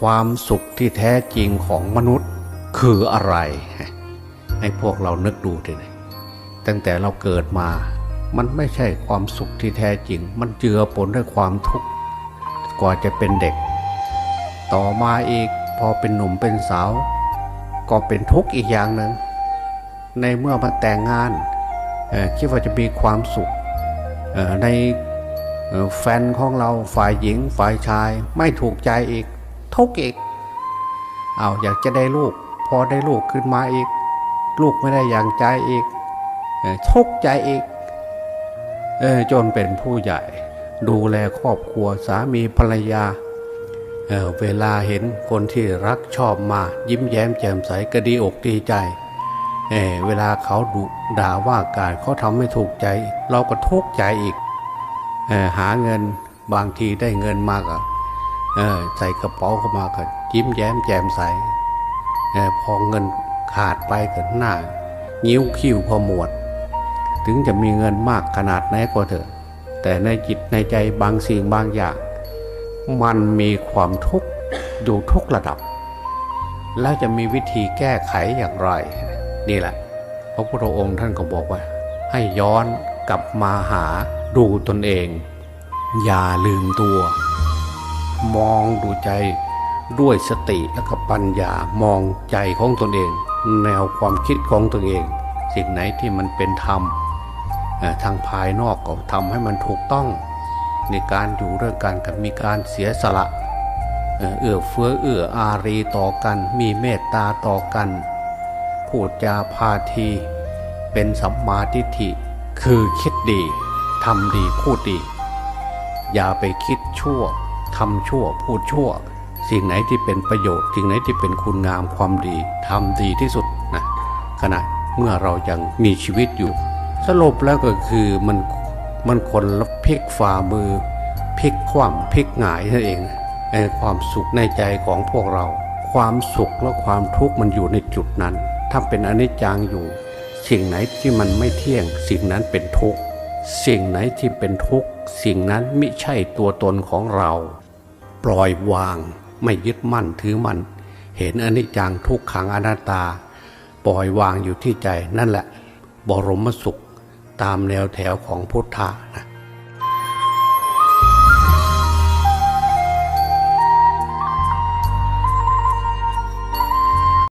ความสุขที่แท้จริงของมนุษย์คืออะไร ให้พวกเรานึกดูทีนี้ตั้งแต่เราเกิดมา มันไม่ใช่ความสุขที่แท้จริง มันเจือปนด้วยความทุกข์กว่าจะเป็นเด็ก ต่อมาอีกพอเป็นหนุ่มเป็นสาว ก็เป็นทุกข์อีกอย่างหนึ่งในเมื่อมาแต่งงานคิดว่าจะมีความสุขในแฟนของเราฝ่ายหญิงฝ่ายชายไม่ถูกใจอีก ทุกข์อีกเอาอยากจะได้ลูก พอได้ลูกขึ้นมาอีก ลูกไม่ได้อย่างใจอีกเอ่อทุกข์ใจอีกเอจนเป็นผู้ใหญ่ ดูแลครอบครัวสามีภรรยาเเวลาเห็นคนที่รักชอบมา ยิ้มแย้มแจ่มใสก็ดีอกดีใจเเวลาเขาดุด่าว่าการเขาทำไม่ถูกใจ เราก็ทุกข์ใจอีกเอหาเงินบางทีได้เงินมากอะ ใส่กระเป๋าเข้ามาก็ยิ้มแย้มแจ่มใสออพอเงินขาดไปก็หน้านิ้วคิ้วพอหมวด ถึงจะมีเงินมากขนาดไหนก็เถอะ แต่ในจิตในใจบางสิ่งบางอย่าง มันมีความทุกข์อยู่ทุกระดับ แล้วจะมีวิธีแก้ไขอย่างไร นี่แหละ พระพุทธองค์ท่านก็บอกว่า ให้ย้อนกลับมาหาดูตนเอง อย่าลืมตัว มองดูใจด้วยสติและก็ปัญญามองใจของตนเอง แนวความคิดของตนเอง สิ่งไหนที่มันเป็นธรรมทางภายนอกก็ทำให้มันถูกต้องในการอยู่ด้วยกันกับมีการเสียสละเอ่อเอื้อเฟื้อเอื้ออารีต่อกัน มีเมตตาต่อกันพูดจาพาทีเป็นสัมมาทิฏฐิคือคิดดีทำดีพูดดี อย่าไปคิดชั่ว ทำชั่วพูดชั่ว สิ่งไหนที่เป็นประโยชน์ สิ่งไหนที่เป็นคุณงามความดีทำดีที่สุดนะขณะเมื่อเรายังมีชีวิตอยู่ สรุปแล้วก็คือมันมันคนละพลิกฝ่ามือพลิกคว่ำพลิกหงายนั่นเองไอ้ความสุขในใจของพวกเรา ความสุขและความทุกข์มันอยู่ในจุดนั้น ถ้าเป็นอนิจจังอยู่ สิ่งไหนที่มันไม่เที่ยง สิ่งนั้นเป็นทุกข์สิ่งไหนที่เป็นทุกข์ สิ่งนั้นไม่ใช่ตัวตนของเรา ปล่อยวางไม่ยึดมั่นถือมั่น เห็นอนิจจังทุกขังอนัตตา ปล่อยวางอยู่ที่ใจนั่นแหละ บรมสุขตามแนวแถวของพุทธะนะ